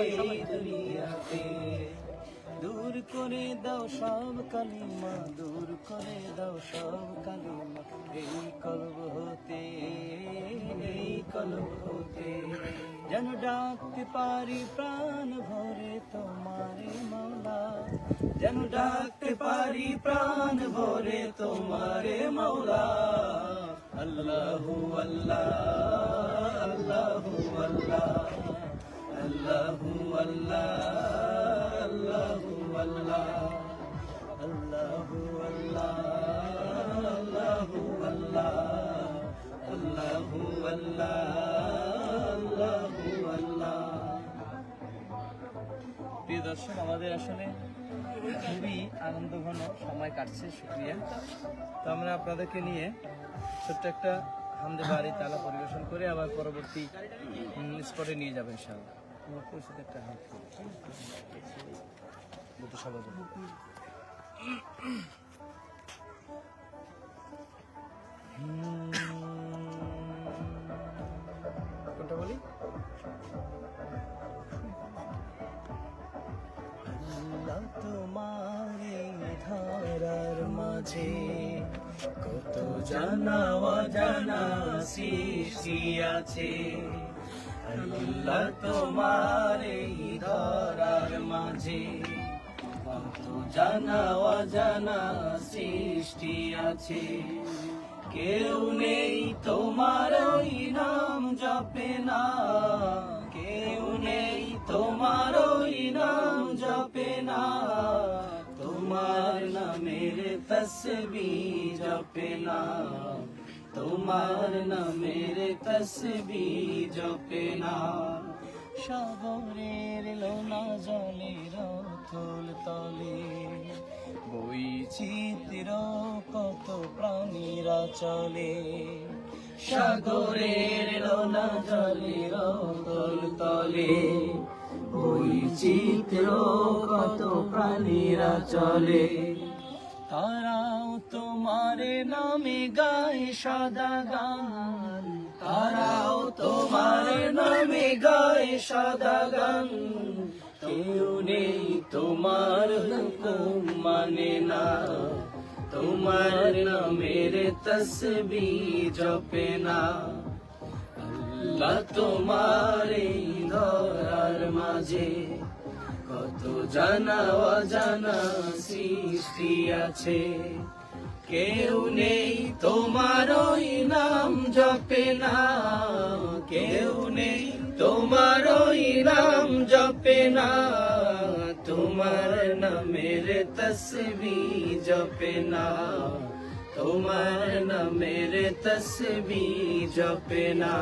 দুনিয়াতে দূর করে দাও সব কালিমা দূর করে দাও সব কালিমা এই কলব হতে এই কলব হতে যেন ডাকতে পারি প্রাণ ভরে তোমারে মাওলা যেন ডাকতে পারি প্রাণ ভরে তোমারে আল্লাহু আল্লাহ আল্লাহু আল্লাহ আল্লাহু প্রিয় দর্শক আমাদের আসলে খুবই আনন্দঘন সময় কাটছে শুক্রিয়া তো আমরা আপনাদেরকে নিয়ে ছোট্ট একটা হামদে বাড়ি তালা পরিবেশন করে আবার পরবর্তী স্পটে নিয়ে যাবেন ইনশাআল্লাহ একটা হাত সভাপতি কোনটা বলি? ধারার মাঝে কত জানা অজানা সৃষ্টি আছে। তোমার কত জানা অজানা সৃষ্টি আছে। কেউ নেই তোমার ওই নাম জপে না। কেউ নেই তোমার ওই নাম জপে না। তোমার নামের তসবি জপে না। তোমার নামের তসবি জপে না। সাগরের লোনা জলের থল তলে। বৈচিত্র কত প্রাণীরা চলে। সাগরের লোনা জলের থল তলে। বৈচিত্র কত প্রাণীরা চলে। তারাও তোমার নামে গায় সাদা গান। তারাও তোমার নামে গায় সাদা গান। কেউ নেই তোমার হুকুম মানে না। তোমার নামের তসবি জপে না। আল্লাহ তোমার ধরার মাঝে কত জানা অজানা সৃষ্টি আছে। কেউ নেই তোমার ওই নাম জপে না। কেউ নেই তোমার ওই নাম জপে না। তোমার নামের তসবি জপে না। তোমার নামের তসবি জপে না।